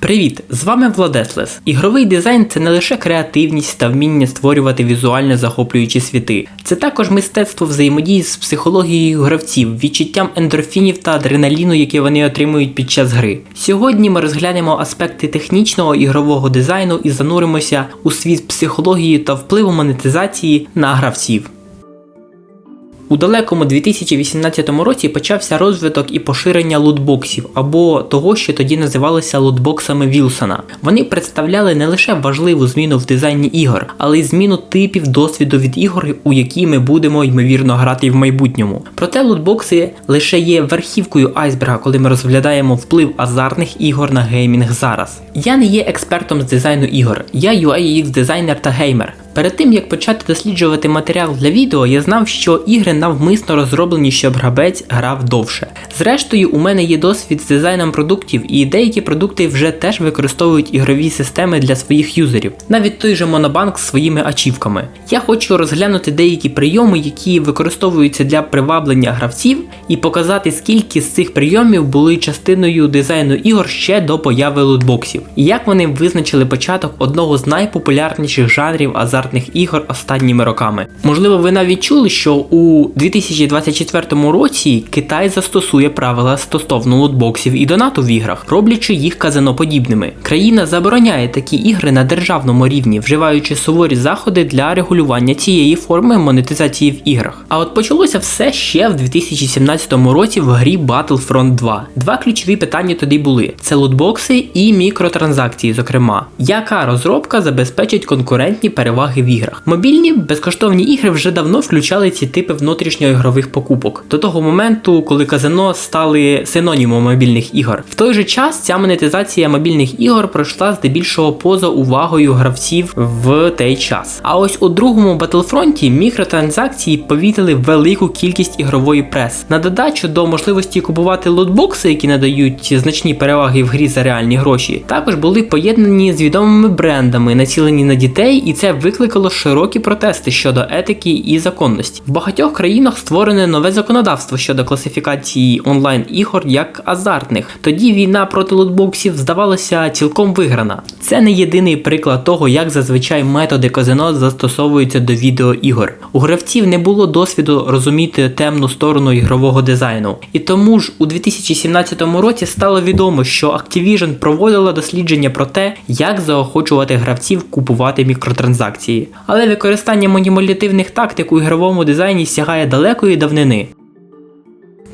Привіт! З вами Владеслес. Ігровий дизайн це не лише креативність та вміння створювати візуально захоплюючі світи. Це також мистецтво взаємодії з психологією гравців, відчуттям ендорфінів та адреналіну, які вони отримують під час гри. Сьогодні ми розглянемо аспекти технічного ігрового дизайну і зануримося у світ психології та впливу монетизації на гравців. У далекому 2018 році почався розвиток і поширення лутбоксів або того, що тоді називалося лутбоксами Вілсона. Вони представляли не лише важливу зміну в дизайні ігор, але й зміну типів досвіду від ігор, у які ми будемо ймовірно грати в майбутньому. Проте лутбокси лише є верхівкою айсберга, коли ми розглядаємо вплив азартних ігор на геймінг зараз. Я не є експертом з дизайну ігор, я UI UX дизайнер та геймер. Перед тим як почати досліджувати матеріал для відео, я знав, що ігри навмисно розроблені, щоб гравець грав довше. Зрештою, у мене є досвід з дизайном продуктів, і деякі продукти вже теж використовують ігрові системи для своїх юзерів, навіть той же Monobank з своїми ачівками. Я хочу розглянути деякі прийоми, які використовуються для приваблення гравців, і показати, скільки з цих прийомів були частиною дизайну ігор ще до появи лутбоксів, і як вони визначили початок одного з найпопулярніших жанрів азартних ігор останніми роками. Можливо, ви навіть чули, що у 2024 році Китай застосує правила стосовно лутбоксів і донату в іграх, роблячи їх казаноподібними. Країна забороняє такі ігри на державному рівні, вживаючи суворі заходи для регулювання цієї форми монетизації в іграх. А от почалося все ще в 2017 році в грі Battlefront 2. Два ключові питання тоді були: це лутбокси і мікротранзакції, зокрема, яка розробка забезпечить конкурентні переваги в іграх. Мобільні безкоштовні ігри вже давно включали ці типи внутрішньоігрових покупок до того моменту, коли казино стали синонімом мобільних ігор. В той же час ця монетизація мобільних ігор пройшла здебільшого поза увагою гравців в той час. А ось у другому Battlefront мікротранзакції повітили велику кількість ігрової прес. На додачу до можливості купувати лотбокси, які надають значні переваги в грі за реальні гроші, також були поєднані з відомими брендами, націлені на дітей, і це викликало широкі протести щодо етики і законності. В багатьох країнах створене нове законодавство щодо класифікації онлайн ігор як азартних. Тоді війна проти лутбоксів здавалася цілком виграна. Це не єдиний приклад того, як зазвичай методи казино застосовуються до відеоігор. У гравців не було досвіду розуміти темну сторону ігрового дизайну. І тому ж у 2017 році стало відомо, що Activision проводила дослідження про те, як заохочувати гравців купувати мікротранзакції. Але використання маніпулятивних тактик у ігровому дизайні сягає далекої давнини.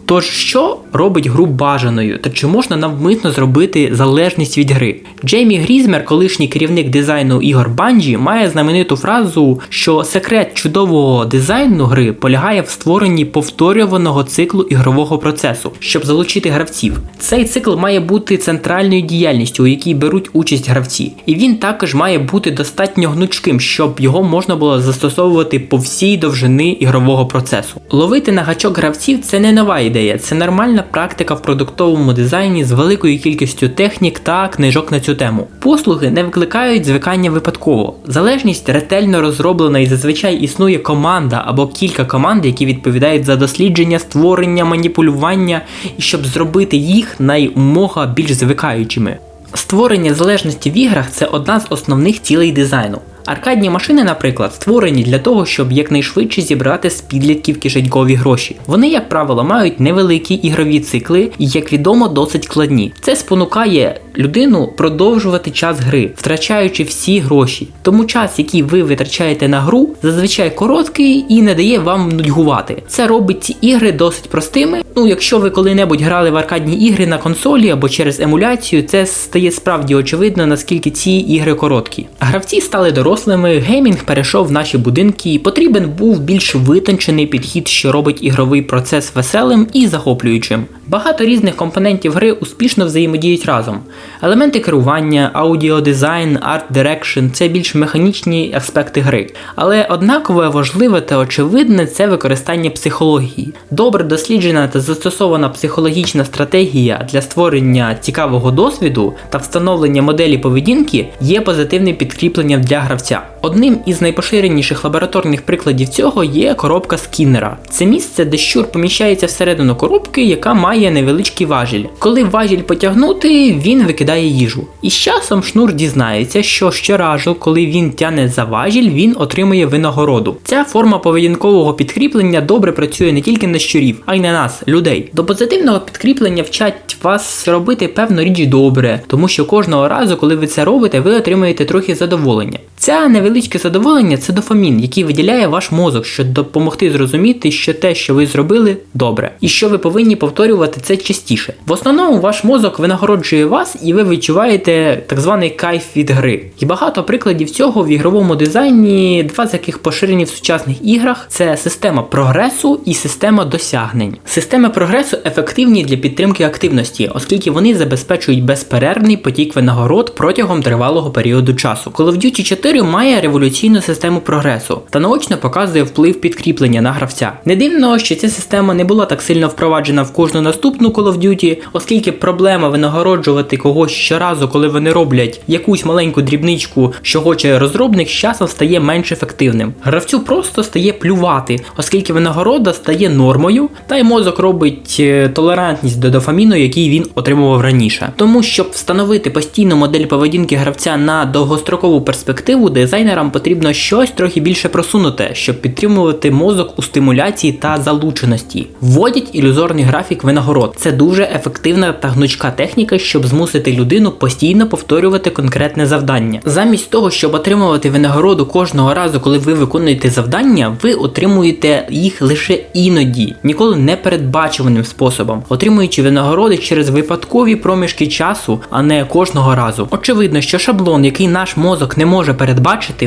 Тож, що робить гру бажаною, та чи можна навмисно зробити залежність від гри? Джеймі Грізмер, колишній керівник дизайну ігор Bungie, має знамениту фразу, що секрет чудового дизайну гри полягає в створенні повторюваного циклу ігрового процесу, щоб залучити гравців. Цей цикл має бути центральною діяльністю, у якій беруть участь гравці, і він також має бути достатньо гнучким, щоб його можна було застосовувати по всій довжини ігрового процесу. Ловити на гачок гравців це не нова ідея ідея, це нормальна практика в продуктовому дизайні з великою кількістю технік та книжок на цю тему. Послуги не викликають звикання випадково. Залежність ретельно розроблена і зазвичай існує команда або кілька команд, які відповідають за дослідження, створення, маніпулювання щоб зробити їх наймога більш звикаючими. Створення залежності в іграх це одна з основних цілей дизайну. Аркадні машини, наприклад, створені для того, щоб якнайшвидше зібрати з підлітків кишенькові гроші. Вони, як правило, мають невеликі ігрові цикли і, як відомо, досить складні. Це спонукає людину продовжувати час гри, втрачаючи всі гроші. Тому час, який ви витрачаєте на гру, зазвичай короткий і не дає вам нудьгувати. Це робить ці ігри досить простими. Ну, якщо ви коли-небудь грали в аркадні ігри на консолі або через емуляцію, це стає справді очевидно, наскільки ці ігри короткі. Гравці стали дорослими, геймінг перейшов в наші будинки, і потрібен був більш витончений підхід, що робить ігровий процес веселим і захоплюючим. Багато різних компонентів гри успішно взаємодіють разом. Елементи керування, аудіодизайн, арт-дирекшн це більш механічні аспекти гри. Але однаково важливе та очевидне це використання психології. Добре досліджена та застосована психологічна стратегія для створення цікавого досвіду та встановлення моделі поведінки є позитивним підкріпленням для гравців гравця. Одним із найпоширеніших лабораторних прикладів цього є коробка скіннера. Це місце, де щур поміщається всередину коробки, яка має невеличкий важіль. Коли важіль потягнути, він викидає їжу. І з часом шнур дізнається, що щоразу, коли він тяне за важіль, він отримує винагороду. Ця форма поведінкового підкріплення добре працює не тільки на щурів, а й на нас, людей. До позитивного підкріплення вчать вас робити певну річ добре, тому що кожного разу, коли ви це робите, ви отримуєте трохи задоволення. Ця невеличке задоволення це дофамін, який виділяє ваш мозок, щоб допомогти зрозуміти, що те, що ви зробили, добре, і що ви повинні повторювати це частіше. В основному ваш мозок винагороджує вас, і ви відчуваєте так званий кайф від гри. І багато прикладів цього в ігровому дизайні, два з яких поширені в сучасних іграх, це система прогресу і система досягнень. Системи прогресу ефективні для підтримки активності, оскільки вони забезпечують безперервний потік винагород протягом тривалого періоду часу. Call of Duty 4 має революційну систему прогресу та наочно показує вплив підкріплення на гравця. Не дивно, що ця система не була так сильно впроваджена в кожну наступну Call of Duty, оскільки проблема винагороджувати когось щоразу, коли вони роблять якусь маленьку дрібничку, що хоче розробник, з часом стає менш ефективним. Гравцю просто стає плювати, оскільки винагорода стає нормою, та й мозок робить е, толерантність до дофаміну, який він отримував раніше. Тому щоб встановити постійну модель поведінки гравця на довгострокову перспективу, дизайнерам потрібно щось трохи більше просунуте, щоб підтримувати мозок у стимуляції та залученості. Вводять ілюзорний графік винагород. Це дуже ефективна та гнучка техніка, щоб змусити людину постійно повторювати конкретне завдання. Замість того, щоб отримувати винагороду кожного разу, коли ви виконуєте завдання, ви отримуєте їх лише іноді, ніколи не передбачуваним способом, отримуючи винагороди через випадкові проміжки часу, а не кожного разу. Очевидно, що шаблон, який наш мозок не може передбачити,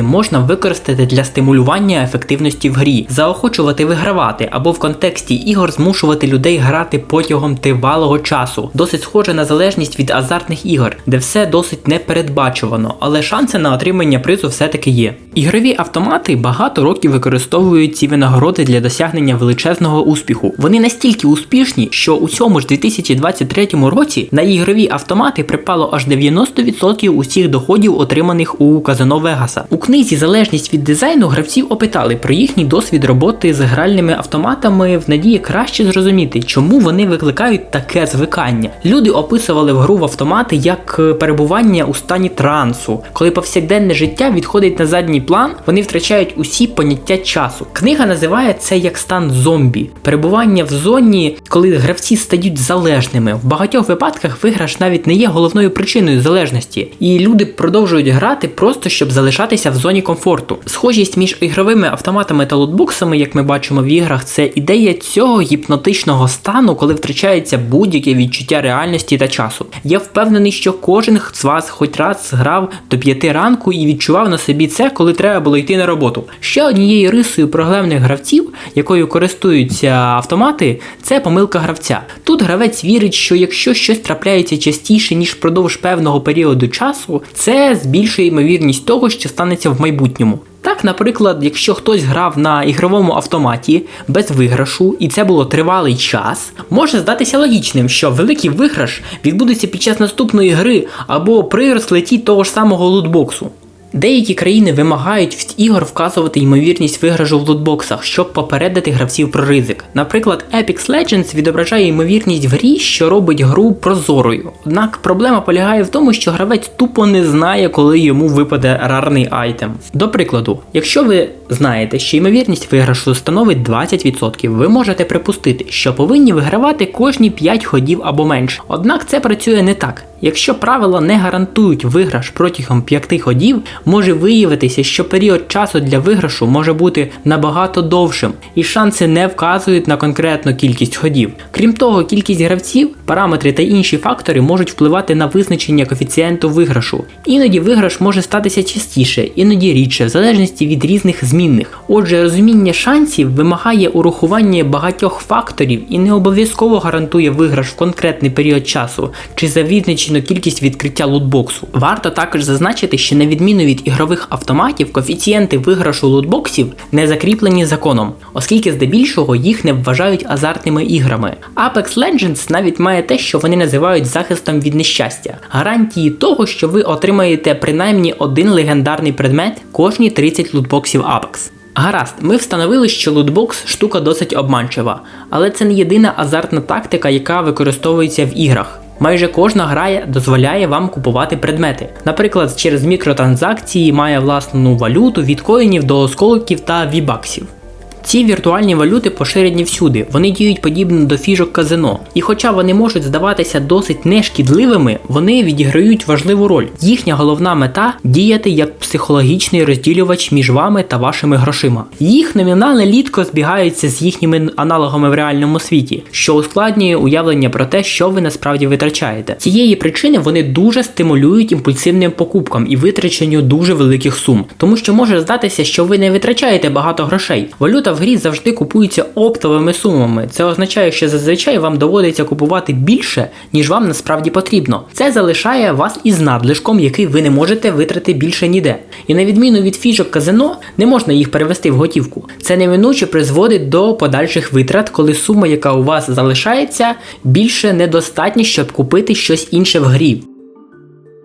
можна використати для стимулювання ефективності в грі, заохочувати вигравати або в контексті ігор змушувати людей грати протягом тривалого часу. Досить схоже на залежність від азартних ігор, де все досить непередбачувано, але шанси на отримання призу все-таки є. Ігрові автомати багато років використовують ці винагороди для досягнення величезного успіху. Вони настільки успішні, що у цьому ж 2023 році на ігрові автомати припало аж 90% усіх доходів, отриманих у казино Вегаса. У книзі Залежність від дизайну гравців опитали про їхній досвід роботи з гральними автоматами в надії краще зрозуміти, чому вони викликають таке звикання. Люди описували в гру в автомати як е, перебування у стані трансу, коли повсякденне життя відходить на задній план, вони втрачають усі поняття часу. Книга називає це як стан зомбі, перебування в зоні, коли гравці стають залежними. В багатьох випадках виграш навіть не є головною причиною залежності, і люди продовжують грати просто щоб залишатися в зоні комфорту. Схожість між ігровими автоматами та лутбоксами, як ми бачимо в іграх, це ідея цього гіпнотичного стану, коли втрачається будь-яке відчуття реальності та часу. Я впевнений, що кожен з вас хоч раз грав до п'яти ранку і відчував на собі це, коли треба було йти на роботу. Ще однією рисою проблемних гравців, якою користуються автомати, це помилка гравця. Тут гравець вірить, що якщо щось трапляється частіше, ніж впродовж певного періоду часу, це збільшує ймовірність того, що станеться в майбутньому. Так, наприклад, якщо хтось грав на ігровому автоматі без виграшу, і це було тривалий час, може здатися логічним, що великий виграш відбудеться під час наступної гри або при розклеті того ж самого лутбоксу. Деякі країни вимагають в ігор вказувати ймовірність виграшу в лутбоксах, щоб попередити гравців про ризик. Наприклад, Apex Legends відображає ймовірність в грі, що робить гру прозорою. Однак проблема полягає в тому, що гравець тупо не знає, коли йому випаде рарний айтем. До прикладу, якщо ви знаєте, що ймовірність виграшу становить 20%, ви можете припустити, що повинні вигравати кожні 5 ходів або менше. Однак це працює не так. Якщо правила не гарантують виграш протягом 5 ходів, може виявитися, що період часу для виграшу може бути набагато довшим, і шанси не вказують на конкретну кількість ходів. Крім того, кількість гравців, параметри та інші фактори можуть впливати на визначення коефіцієнту виграшу. Іноді виграш може статися частіше, іноді рідше, в залежності від різних змінних. Отже, розуміння шансів вимагає урахування багатьох факторів і не обов'язково гарантує виграш в конкретний період часу чи за визначену кількість відкриття лутбоксу. Варто також зазначити, що на відміну від ігрових автоматів, коефіцієнти виграшу лутбоксів не закріплені законом, оскільки здебільшого їх не вважають азартними іграми. Apex Legends навіть має те, що вони називають захистом від нещастя, гарантії того, що ви отримаєте принаймні один легендарний предмет кожні 30 лутбоксів Apex. Гаразд, ми встановили, що лутбокс штука досить обманчива, але це не єдина азартна тактика, яка використовується в іграх. Майже кожна гра дозволяє вам купувати предмети. Наприклад, через мікротранзакції має власну валюту від коїнів до осколків та вібаксів. Ці віртуальні валюти поширені всюди, вони діють подібно до фіжок казино. І хоча вони можуть здаватися досить нешкідливими, вони відіграють важливу роль. Їхня головна мета діяти як психологічний розділювач між вами та вашими грошима. Їх номінали літко збігаються з їхніми аналогами в реальному світі, що ускладнює уявлення про те, що ви насправді витрачаєте. Цієї причини вони дуже стимулюють імпульсивним покупкам і витраченню дуже великих сум, тому що може здатися, що ви не витрачаєте багато грошей. Валюта в грі завжди купується оптовими сумами. Це означає, що зазвичай вам доводиться купувати більше, ніж вам насправді потрібно. Це залишає вас із надлишком, який ви не можете витрати більше ніде. І на відміну від фішок казино, не можна їх перевести в готівку. Це неминуче призводить до подальших витрат, коли сума, яка у вас залишається, більше недостатня, щоб купити щось інше в грі.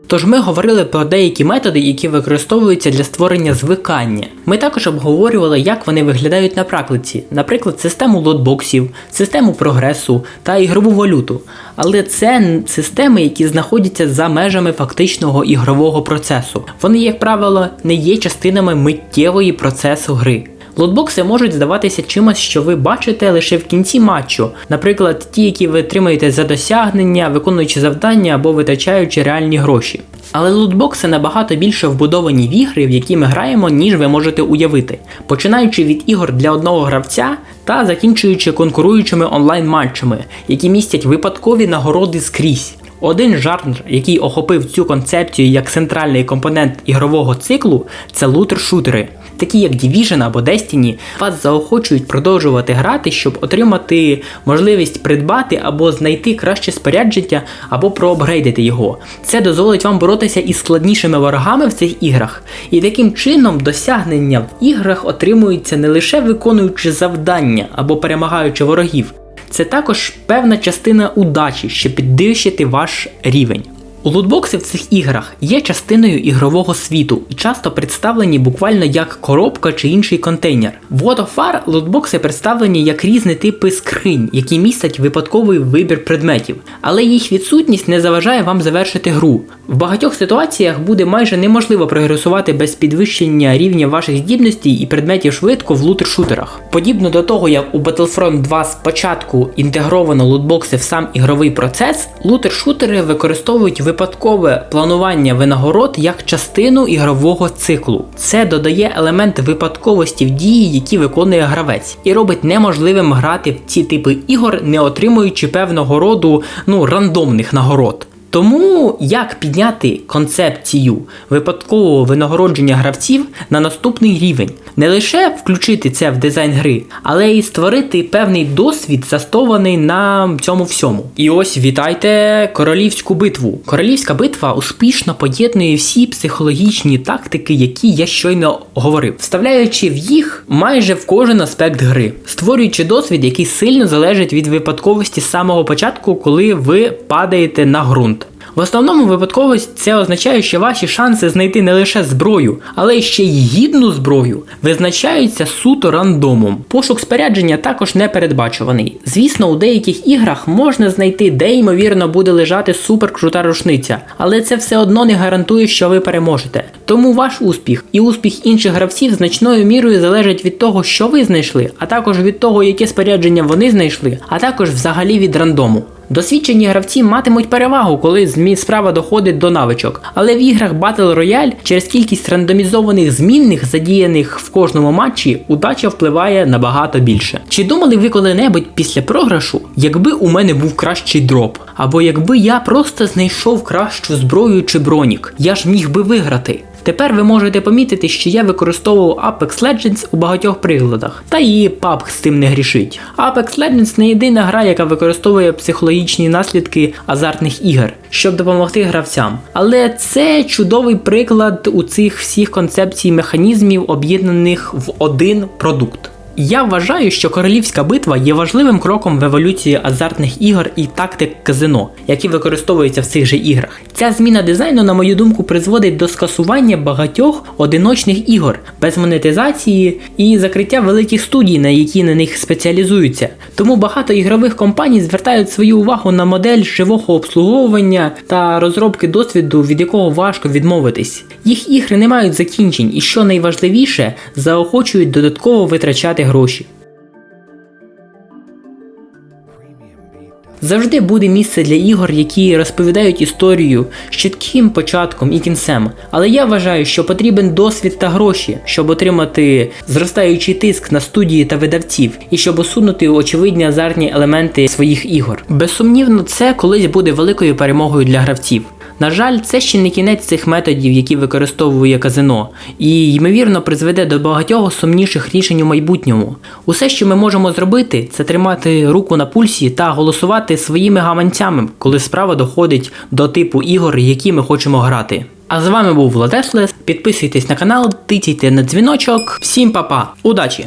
Тож ми говорили про деякі методи, які використовуються для створення звикання. Ми також обговорювали, як вони виглядають на практиці, наприклад, систему лотбоксів, систему прогресу та ігрову валюту. Але це системи, які знаходяться за межами фактичного ігрового процесу. Вони, як правило, не є частинами миттєвої процесу гри. Лотбокси можуть здаватися чимось, що ви бачите лише в кінці матчу, наприклад, ті, які ви отримаєте за досягнення, виконуючи завдання або витрачаючи реальні гроші. Але лутбокси набагато більше вбудовані в ігри, в які ми граємо, ніж ви можете уявити, починаючи від ігор для одного гравця та закінчуючи конкуруючими онлайн-матчами, які містять випадкові нагороди скрізь. Один жанр, який охопив цю концепцію як центральний компонент ігрового циклу, це лутер-шутери такі як Division або Destiny, вас заохочують продовжувати грати, щоб отримати можливість придбати або знайти краще спорядження, або проапгрейдити його. Це дозволить вам боротися із складнішими ворогами в цих іграх, і таким чином досягнення в іграх отримуються не лише виконуючи завдання або перемагаючи ворогів. Це також певна частина удачі, щоб підвищити ваш рівень. Лутбокси в цих іграх є частиною ігрового світу і часто представлені буквально як коробка чи інший контейнер. В World of War лутбокси представлені як різні типи скринь, які містять випадковий вибір предметів, але їх відсутність не заважає вам завершити гру. В багатьох ситуаціях буде майже неможливо прогресувати без підвищення рівня ваших здібностей і предметів швидко в лутер-шутерах. Подібно до того, як у Battlefront 2 спочатку інтегровано лутбокси в сам ігровий процес, лутер-шутери використовують випадкове планування винагород як частину ігрового циклу. Це додає елемент випадковості в дії, які виконує гравець, і робить неможливим грати в ці типи ігор, не отримуючи певного роду ну рандомних нагород. Тому як підняти концепцію випадкового винагородження гравців на наступний рівень, не лише включити це в дизайн гри, але й створити певний досвід, застований на цьому всьому. І ось вітайте королівську битву. Королівська битва успішно поєднує всі психологічні тактики, які я щойно говорив, вставляючи в їх майже в кожен аспект гри, створюючи досвід, який сильно залежить від випадковості з самого початку, коли ви падаєте на ґрунт. В основному випадковість це означає, що ваші шанси знайти не лише зброю, але й ще й гідну зброю визначаються суто рандомом. Пошук спорядження також не передбачуваний. Звісно, у деяких іграх можна знайти, де ймовірно буде лежати суперкрута рушниця, але це все одно не гарантує, що ви переможете. Тому ваш успіх і успіх інших гравців значною мірою залежить від того, що ви знайшли, а також від того, яке спорядження вони знайшли, а також взагалі від рандому. Досвідчені гравці матимуть перевагу, коли змі справа доходить до навичок. Але в іграх Battle Royale через кількість рандомізованих змінних, задіяних в кожному матчі, удача впливає набагато більше. Чи думали ви коли-небудь після програшу, якби у мене був кращий дроп? Або якби я просто знайшов кращу зброю чи бронік, я ж міг би виграти. Тепер ви можете помітити, що я використовував Apex Legends у багатьох прикладах, та і PUBG з тим не грішить. Apex Legends не єдина гра, яка використовує психологічні наслідки азартних ігор, щоб допомогти гравцям. Але це чудовий приклад у цих всіх концепцій механізмів, об'єднаних в один продукт. Я вважаю, що королівська битва є важливим кроком в еволюції азартних ігор і тактик казино, які використовуються в цих же іграх. Ця зміна дизайну, на мою думку, призводить до скасування багатьох одиночних ігор без монетизації і закриття великих студій, на які на них спеціалізуються. Тому багато ігрових компаній звертають свою увагу на модель живого обслуговування та розробки досвіду, від якого важко відмовитись. Їх ігри не мають закінчень і, що найважливіше, заохочують додатково витрачати гроші. Завжди буде місце для ігор, які розповідають історію з чітким початком і кінцем. Але я вважаю, що потрібен досвід та гроші, щоб отримати зростаючий тиск на студії та видавців, і щоб усунути очевидні азартні елементи своїх ігор. Безсумнівно, це колись буде великою перемогою для гравців. На жаль, це ще не кінець цих методів, які використовує казино, і ймовірно призведе до багатьох сумніших рішень у майбутньому. Усе, що ми можемо зробити, це тримати руку на пульсі та голосувати своїми гаманцями, коли справа доходить до типу ігор, які ми хочемо грати. А з вами був Владеслес. Підписуйтесь на канал, тицяйте на дзвіночок. Всім па-па, удачі!